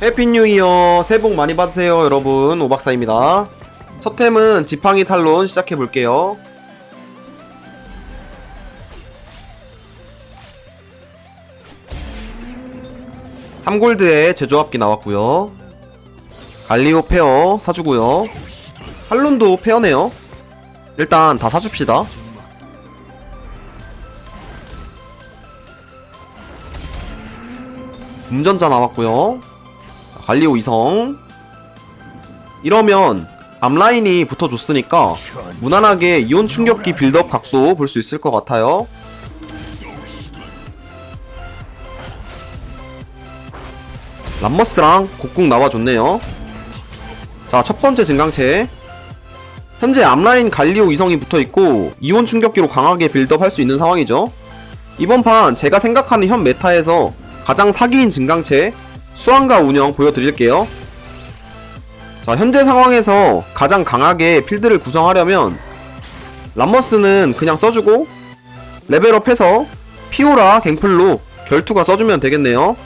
해피 뉴 이어. 새해 복 많이 받으세요 여러분. 오박사입니다. 첫 템은 지팡이 탈론 시작해 볼게요. 삼골드의 제조합기 나왔고요. 갈리오 페어 사주고요. 탈론도 페어네요. 일단 다 사줍시다. 운전자 나왔고요 갈리오 이성. 이러면 앞라인이 붙어줬으니까 무난하게 이온 충격기 빌드업 각도 볼 수 있을 것 같아요. 람머스랑 곡궁 나와줬네요. 자 첫번째 증강체. 현재 앞라인 갈리오 이성이 붙어있고 이온 충격기로 강하게 빌드업 할 수 있는 상황이죠. 이번 판 제가 생각하는 현 메타에서 가장 사기인 증강체 수완과 운영 보여드릴게요. 자, 현재 상황에서 가장 강하게 필드를 구성하려면 람머스는 그냥 써주고 레벨업해서 피오라 갱플로 결투가 써주면 되겠네요.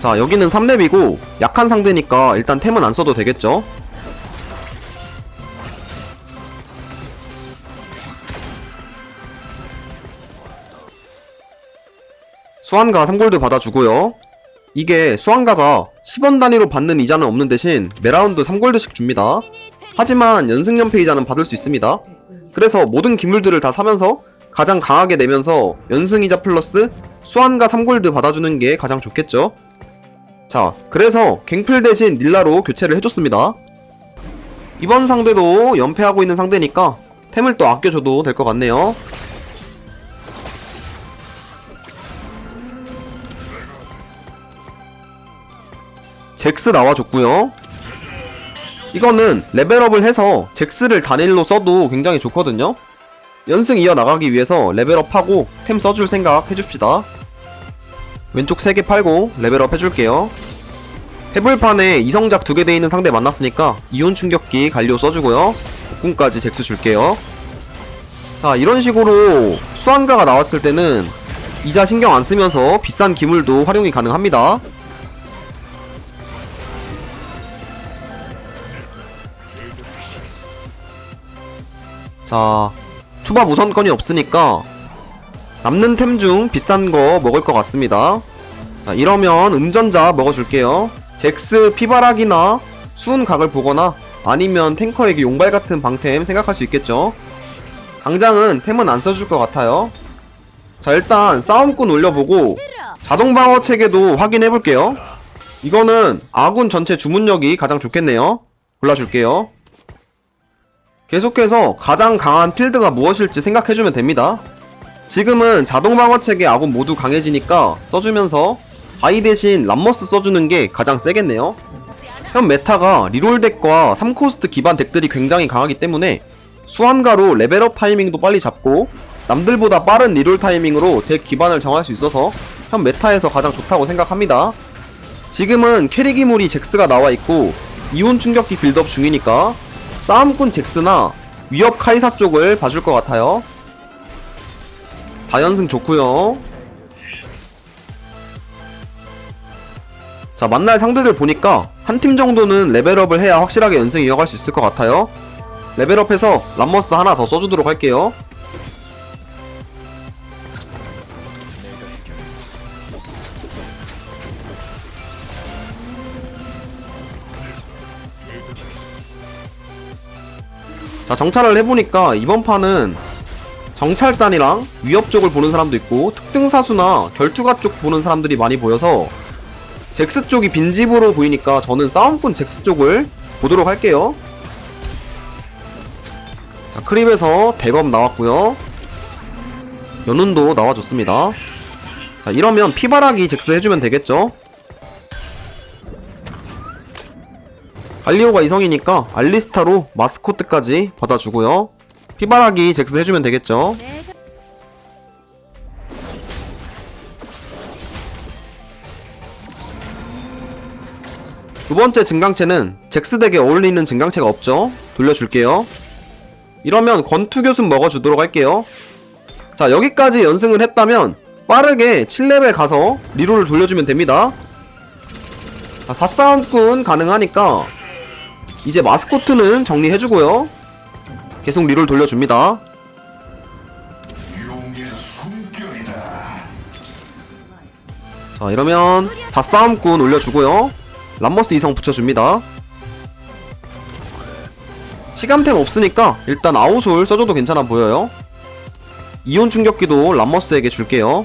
자, 여기는 3렙이고 약한 상대니까 일단 템은 안 써도 되겠죠. 수완가 3골드 받아주고요. 이게 수완가가 10원 단위로 받는 이자는 없는 대신 매라운드 3골드씩 줍니다. 하지만 연승연패 이자는 받을 수 있습니다. 그래서 모든 기물들을 다 사면서 가장 강하게 내면서 연승이자 플러스 수완가 3골드 받아주는 게 가장 좋겠죠. 자, 그래서 갱플 대신 닐라로 교체를 해줬습니다. 이번 상대도 연패하고 있는 상대니까 템을 또 아껴줘도 될 것 같네요. 잭스 나와줬고요. 이거는 레벨업을 해서 잭스를 단일로 써도 굉장히 좋거든요. 연승 이어나가기 위해서 레벨업하고 템 써줄 생각 해줍시다. 왼쪽 3개 팔고 레벨업 해줄게요. 해불판에 이성작 2개 돼있는 상대 만났으니까 이온 충격기 갈리오 써주고요. 복궁까지 잭스 줄게요. 자 이런 식으로 수완가가 나왔을 때는 이자 신경 안 쓰면서 비싼 기물도 활용이 가능합니다 자, 초밥 우선권이 없으니까 남는 템 중 비싼 거 먹을 것 같습니다. 자, 이러면 음전자 먹어줄게요. 잭스 피바락이나 수은 각을 보거나 아니면 탱커에게 용발 같은 방템 생각할 수 있겠죠. 당장은 템은 안 써줄 것 같아요. 자, 일단 싸움꾼 올려보고 자동 방어 체계도 확인해 볼게요. 이거는 아군 전체 주문력이 가장 좋겠네요. 골라줄게요. 계속해서 가장 강한 필드가 무엇일지 생각해주면 됩니다. 지금은 자동 방어 체계 아군 모두 강해지니까 써주면서 바이 대신 람머스 써주는 게 가장 세겠네요. 현 메타가 리롤 덱과 3코스트 기반 덱들이 굉장히 강하기 때문에 수완가로 레벨업 타이밍도 빨리 잡고 남들보다 빠른 리롤 타이밍으로 덱 기반을 정할 수 있어서 현 메타에서 가장 좋다고 생각합니다. 지금은 캐리기물이 잭스가 나와 있고 이온 충격기 빌드업 중이니까 싸움꾼 잭스나 위협 카이사 쪽을 봐줄 것 같아요. 4연승 좋고요. 자 만날 상대들 보니까 한 팀 정도는 레벨업을 해야 확실하게 연승 이어갈 수 있을 것 같아요. 레벨업해서 람머스 하나 더 써주도록 할게요. 자 정찰을 해보니까 이번 판은 정찰단이랑 위협 쪽을 보는 사람도 있고 특등사수나 결투가 쪽 보는 사람들이 많이 보여서 잭스 쪽이 빈집으로 보이니까 저는 싸움꾼 잭스 쪽을 보도록 할게요. 자 크립에서 대검 나왔고요. 연운도 나와줬습니다. 자 이러면 피바라기 잭스 해주면 되겠죠 갈리오가 이성이니까 알리스타로 마스코트까지 받아주고요. 피바라기 잭스 해주면 되겠죠. 두 번째 증강체는 잭스 덱에 어울리는 증강체가 없죠. 돌려줄게요. 이러면 권투 교순 먹어주도록 할게요. 자 여기까지 연승을 했다면 빠르게 7레벨 가서 리롤을 돌려주면 됩니다. 자, 4싸움꾼 가능하니까 이제 마스코트는 정리해주고요. 계속 리롤 돌려줍니다. 자, 이러면 4싸움꾼 올려주고요. 람머스 이성 붙여줍니다. 시감템 없으니까 일단 아우솔 써줘도 괜찮아 보여요. 이온 충격기도 람머스에게 줄게요.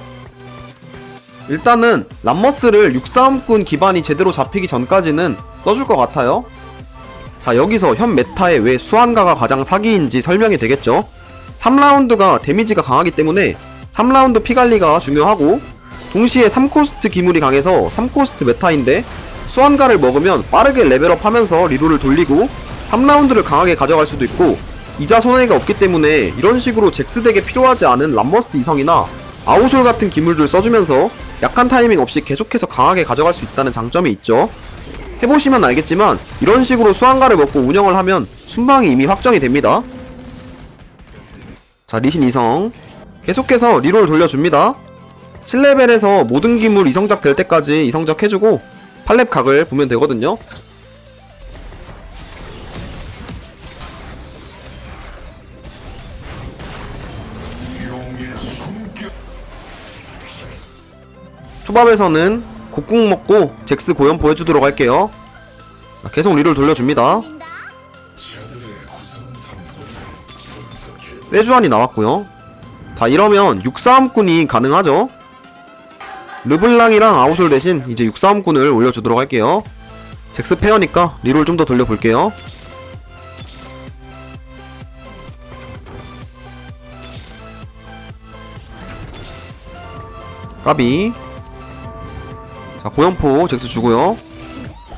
일단은 람머스를 6싸움꾼 기반이 제대로 잡히기 전까지는 써줄 것 같아요. 자 여기서 현 메타에 왜 수환가가 가장 사기인지 설명이 되겠죠. 3라운드가 데미지가 강하기 때문에 3라운드 피관리가 중요하고 동시에 3코스트 기물이 강해서 3코스트 메타인데 수환가를 먹으면 빠르게 레벨업 하면서 리롤을 돌리고 3라운드를 강하게 가져갈 수도 있고 이자 손해가 없기 때문에 이런 식으로 잭스 덱에 필요하지 않은 람머스 이성이나 아우솔 같은 기물들 써주면서 약한 타이밍 없이 계속해서 강하게 가져갈 수 있다는 장점이 있죠. 해보시면 알겠지만 이런 식으로 수환가를 먹고 운영을 하면 순방이 이미 확정이 됩니다. 자 리신 이성 계속해서 리롤 돌려줍니다. 7레벨에서 모든 기물 이성작 될 때까지 이성작 해주고 8렙 각을 보면 되거든요. 초밥에서는 곡궁 먹고 잭스 고연포 해주도록 할게요. 자, 계속 리를 돌려줍니다. 세주안이 나왔고요. 자 이러면 육사함꾼이 가능하죠. 르블랑이랑 아우솔 대신 이제 육사함꾼을 올려주도록 할게요. 잭스 페어니까 리롤 좀 더 돌려볼게요. 까비 자 고연포 잭스 주고요.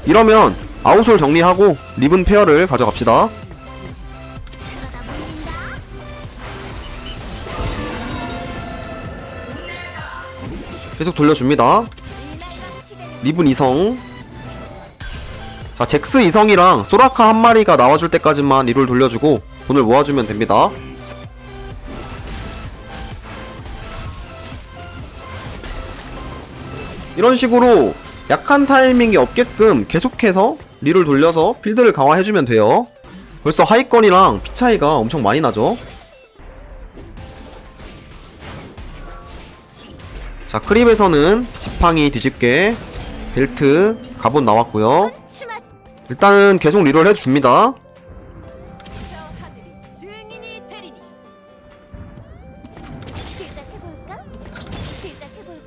이러면 아웃솔 정리하고 리븐 페어를 가져갑시다. 계속 돌려줍니다. 리븐 이성. 자 잭스 이성이랑 소라카 한 마리가 나와줄 때까지만 리롤 돌려주고 돈을 모아주면 됩니다 이런 식으로 약한 타이밍이 없게끔 계속해서 리를 돌려서 필드를 강화해주면 돼요. 벌써 하위권이랑 피 차이가 엄청 많이 나죠. 자 크립에서는 지팡이 뒤집게 벨트 갑옷 나왔고요. 일단은 계속 리롤 해줍니다.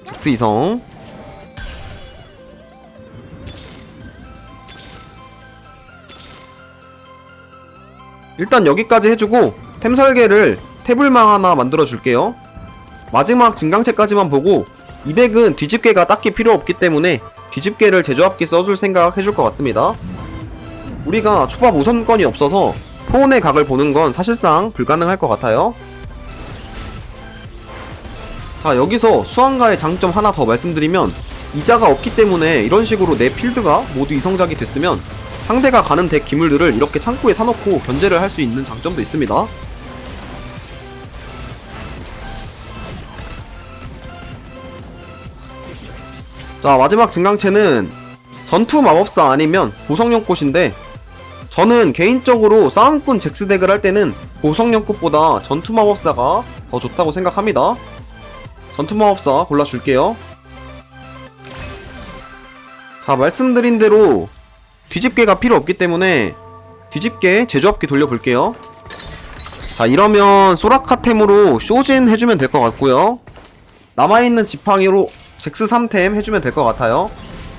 잭스 이성 일단 여기까지 해주고 템 설계를 태블망 하나 만들어 줄게요. 마지막 증강체까지만 보고 200은 뒤집개가 딱히 필요 없기 때문에 뒤집개를 제조합기 써줄 생각 해줄 것 같습니다. 우리가 초밥 우선권이 없어서 포온의 각을 보는 건 사실상 불가능할 것 같아요. 자 여기서 수환가의 장점 하나 더 말씀드리면 이자가 없기 때문에 이런 식으로 내 필드가 모두 이성작이 됐으면 상대가 가는 덱 기물들을 이렇게 창고에 사놓고 견제를 할 수 있는 장점도 있습니다 자 마지막 증강체는 전투 마법사 아니면 보성령 꽃인데 저는 개인적으로 싸움꾼 잭스 덱을 할 때는 보성령 꽃보다 전투 마법사가 더 좋다고 생각합니다 전투 마법사 골라줄게요. 자, 말씀드린 대로 뒤집개가 필요 없기 때문에 뒤집개 제조합기 돌려볼게요. 자, 이러면 소라카템으로 쇼진 해주면 될 것 같고요. 남아있는 지팡이로 잭스 3템 해주면 될 것 같아요.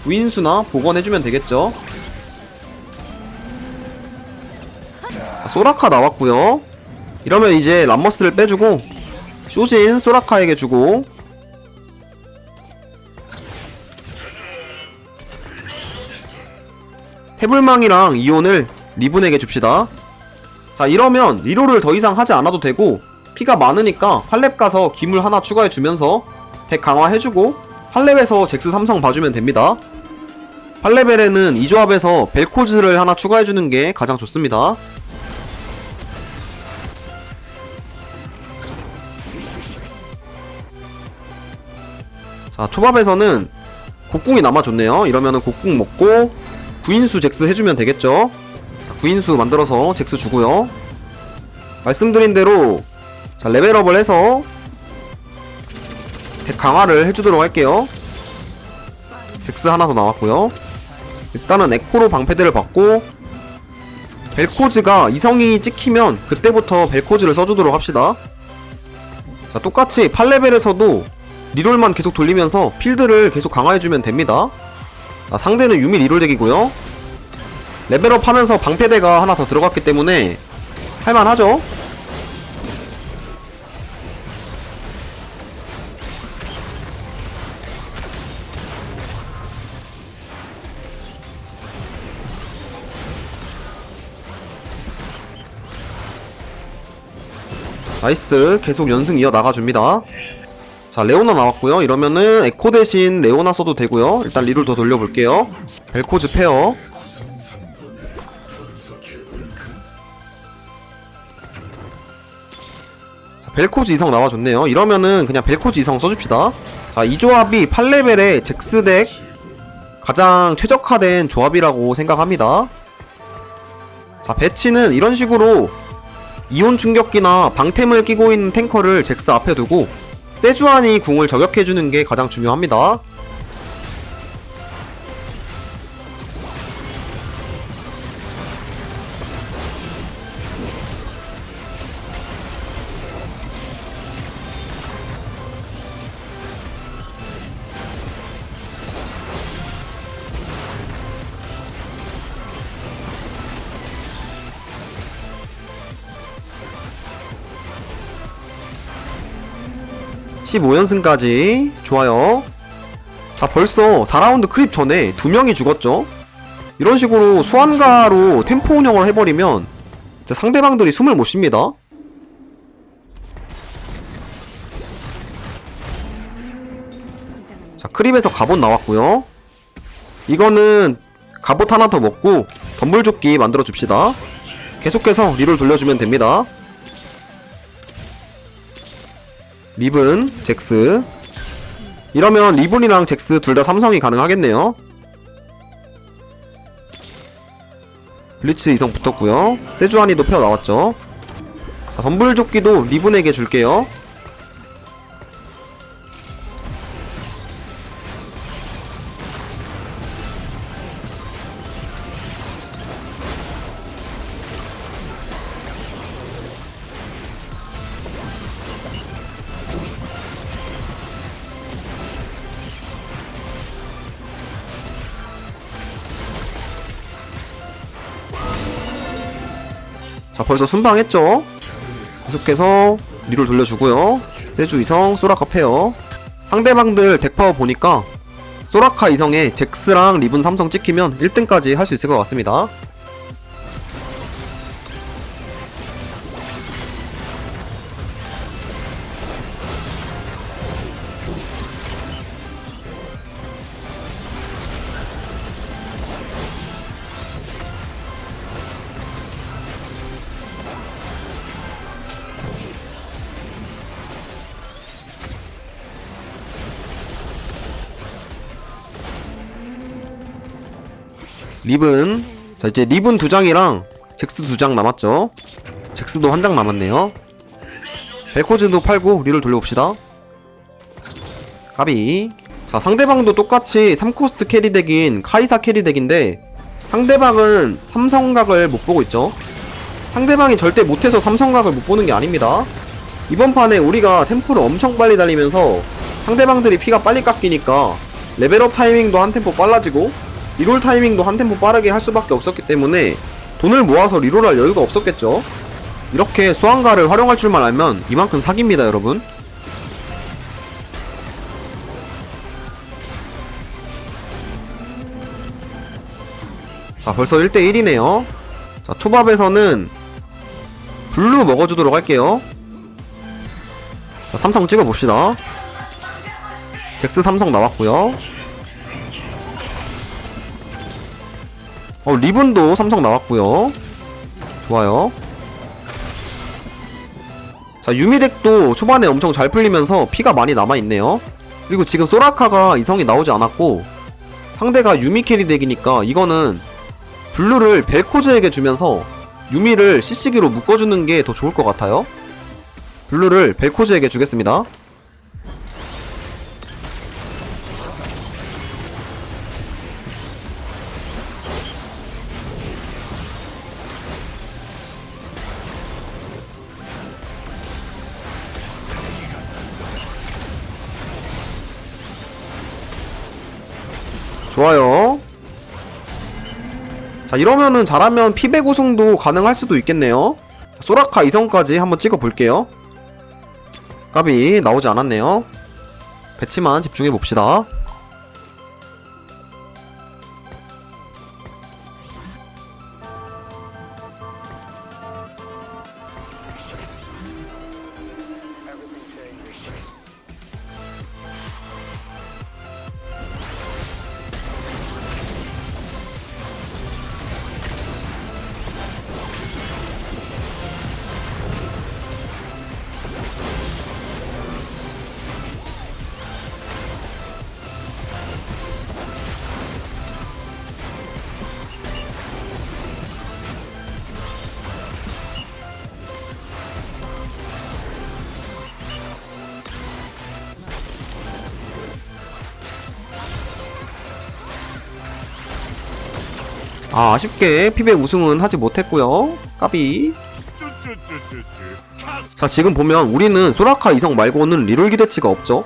부인수나 복원해주면 되겠죠. 자, 소라카 나왔고요. 이러면 이제 람머스를 빼주고 쇼진 소라카에게 주고 해불망이랑 이온을 리븐에게 줍시다. 자 이러면 리로를 더 이상 하지 않아도 되고 피가 많으니까 8렙 가서 기물 하나 추가해 주면서 덱 강화해주고 8렙에서 잭스 삼성 봐주면 됩니다. 8레벨에는 이 조합에서 벨코즈를 하나 추가해주는 게 가장 좋습니다. 자 초밥에서는 곡궁이 남아줬네요. 이러면은 곡궁 먹고 구인수 잭스 해주면 되겠죠. 자, 구인수 만들어서 잭스 주고요. 말씀드린 대로 자 레벨업을 해서 덱 강화를 해주도록 할게요. 잭스 하나 더 나왔고요. 일단은 에코로 방패대를 받고 벨코즈가 이성이 찍히면 그때부터 벨코즈를 써주도록 합시다. 자 똑같이 8레벨에서도 리롤만 계속 돌리면서 필드를 계속 강화해주면 됩니다. 자, 상대는 유미 리롤 덱이고요. 레벨업 하면서 방패대가 하나 더 들어갔기 때문에 할만하죠? 나이스 계속 연승 이어 나가줍니다 자 레오나 나왔고요. 이러면은 에코 대신 레오나 써도 되고요. 일단 리롤 더 돌려볼게요. 벨코즈 페어. 자, 벨코즈 이성 나와줬네요. 이러면은 그냥 벨코즈 이성 써줍시다. 자 이 조합이 8레벨의 잭스덱 가장 최적화된 조합이라고 생각합니다. 자 배치는 이런 식으로 이온 충격기나 방템을 끼고 있는 탱커를 잭스 앞에 두고 세주안이 궁을 저격해주는 게 가장 중요합니다. 15연승까지 좋아요. 자 벌써 4라운드 크립 전에 두 명이 죽었죠. 이런 식으로 수완가로 템포 운영을 해버리면 상대방들이 숨을 못 쉽니다. 자 크립에서 갑옷 나왔고요. 이거는 갑옷 하나 더 먹고 덤불조끼 만들어 줍시다. 계속해서 리롤 돌려주면 됩니다. 리븐, 잭스. 이러면 리븐이랑 잭스 둘 다 삼성이 가능하겠네요. 블리츠 이성 붙었고요. 세주안이도 페어 나왔죠. 자 덤불조끼도 리븐에게 줄게요 벌써 순방했죠? 계속해서 리롤 돌려주고요. 세주 이성 소라카 페어 상대방들 덱파워 보니까 소라카 이성에 잭스랑 리븐 삼성 찍히면 1등까지 할 수 있을 것 같습니다 리븐 자 이제 리븐 두 장이랑 잭스 두 장 남았죠? 잭스도 한 장 남았네요. 벨코즈도 팔고 리를 돌려봅시다. 가비. 자 상대방도 똑같이 3코스트 캐리 덱인 카이사 캐리 덱인데 상대방은 삼성각을 못 보고 있죠? 상대방이 절대 못해서 삼성각을 못 보는 게 아닙니다. 이번 판에 우리가 템포를 엄청 빨리 달리면서 상대방들이 피가 빨리 깎이니까 레벨업 타이밍도 한 템포 빨라지고 리롤 타이밍도 한 템포 빠르게 할 수밖에 없었기 때문에 돈을 모아서 리롤할 여유가 없었겠죠. 이렇게 수완가를 활용할 줄만 알면 이만큼 사기입니다, 여러분. 자, 벌써 1대1이네요. 자, 초밥에서는 블루 먹어주도록 할게요. 자, 삼성 찍어봅시다. 잭스 삼성 나왔고요. 어, 리븐도 삼성 나왔고요. 좋아요. 자, 유미덱도 초반에 엄청 잘 풀리면서 피가 많이 남아있네요. 그리고 지금 소라카가 이성이 나오지 않았고 상대가 유미 캐리 덱이니까 이거는 블루를 벨코즈에게 주면서 유미를 CC기로 묶어주는 게 더 좋을 것 같아요. 블루를 벨코즈에게 주겠습니다. 좋아요. 자, 이러면은 잘하면 피백 우승도 가능할 수도 있겠네요. 자, 소라카 2성까지 한번 찍어 볼게요. 까비 나오지 않았네요. 배치만 집중해 봅시다. 아, 아쉽게 피백 우승은 하지 못했고요. 까비. 자, 지금 보면 우리는 소라카 이성 말고는 리롤 기대치가 없죠.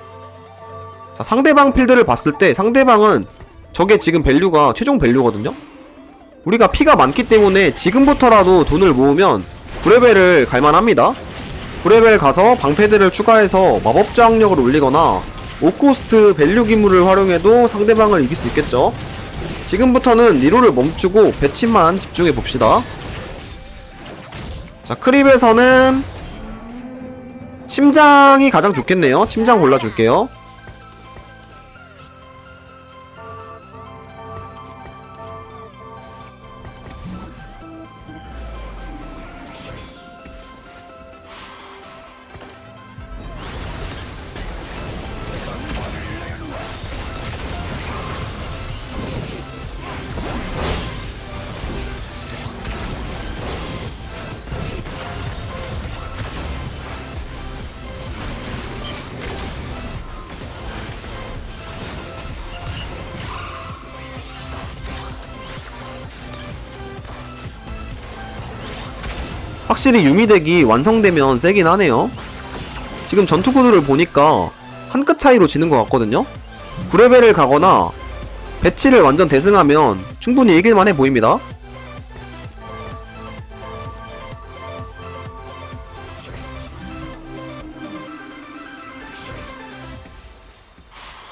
자, 상대방 필드를 봤을 때 상대방은 저게 지금 밸류가 최종 밸류거든요. 우리가 피가 많기 때문에 지금부터라도 돈을 모으면 9레벨을 갈만합니다. 9레벨 가서 방패들을 추가해서 마법 저항력을 올리거나 5코스트 밸류 기물을 활용해도 상대방을 이길 수 있겠죠. 지금부터는 리로를 멈추고 배치만 집중해 봅시다. 자, 크립에서는 침장이 가장 좋겠네요. 침장 골라줄게요. 확실히 유미덱이 완성되면 세긴 하네요. 지금 전투 구도를 보니까 한 끗 차이로 지는 것 같거든요. 9레벨을 가거나 배치를 완전 대승하면 충분히 이길만해 보입니다.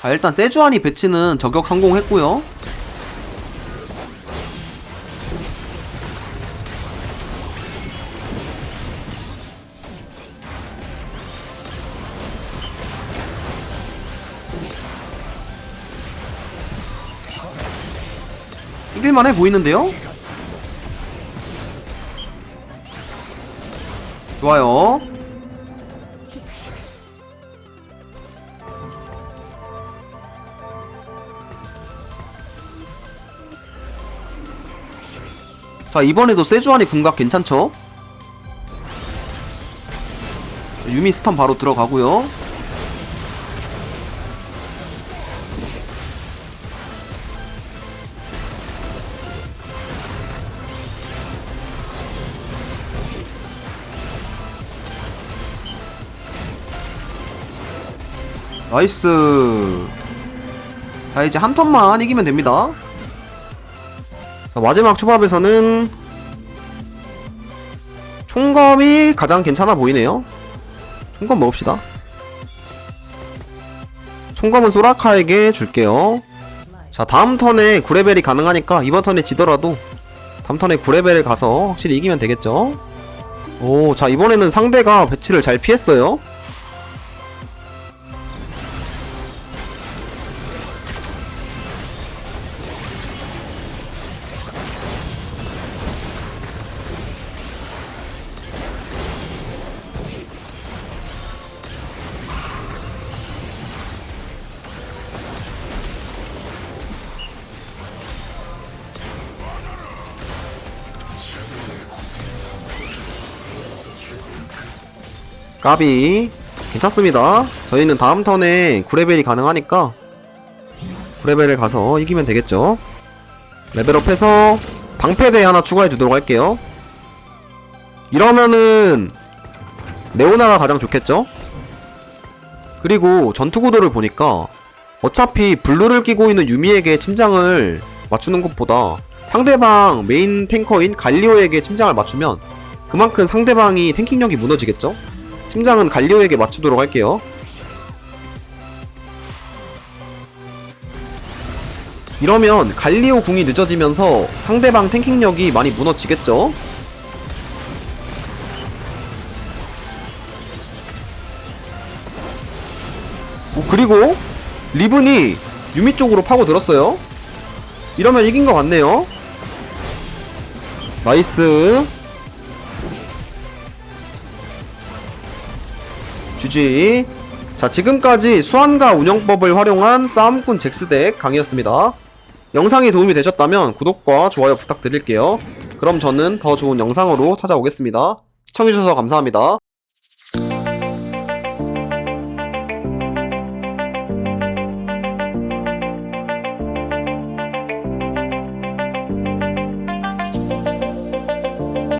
자 일단 세주안이 배치는 저격 성공했고요. 이길만해 보이는데요? 좋아요. 자 이번에도 세주안이 궁각 괜찮죠? 자, 유미 스턴 바로 들어가고요. 나이스. 자 이제 한 턴만 이기면 됩니다. 자 마지막 초밥에서는 총검이 가장 괜찮아 보이네요. 총검 먹읍시다. 총검은 소라카에게 줄게요. 자 다음 턴에 9레벨이 가능하니까 이번 턴에 지더라도 다음 턴에 9레벨을 가서 확실히 이기면 되겠죠? 오자 이번에는 상대가 배치를 잘 피했어요 까비. 괜찮습니다. 저희는 다음 턴에 9레벨이 가능하니까 9레벨을 가서 이기면 되겠죠. 레벨업해서 방패대 하나 추가해 주도록 할게요. 이러면은 네오나가 가장 좋겠죠? 그리고 전투구도를 보니까 어차피 블루를 끼고 있는 유미에게 침장을 맞추는 것보다 상대방 메인 탱커인 갈리오에게 침장을 맞추면 그만큼 상대방이 탱킹력이 무너지겠죠? 침장은 갈리오에게 맞추도록 할게요. 이러면 갈리오 궁이 늦어지면서 상대방 탱킹력이 많이 무너지겠죠? 오, 그리고 리븐이 유미 쪽으로 파고들었어요. 이러면 이긴 것 같네요. 나이스. GG. 자, 지금까지 수완과 운영법을 활용한 싸움꾼 잭스덱 강의였습니다. 영상이 도움이 되셨다면 구독과 좋아요 부탁드릴게요. 그럼 저는 더 좋은 영상으로 찾아오겠습니다. 시청해주셔서 감사합니다.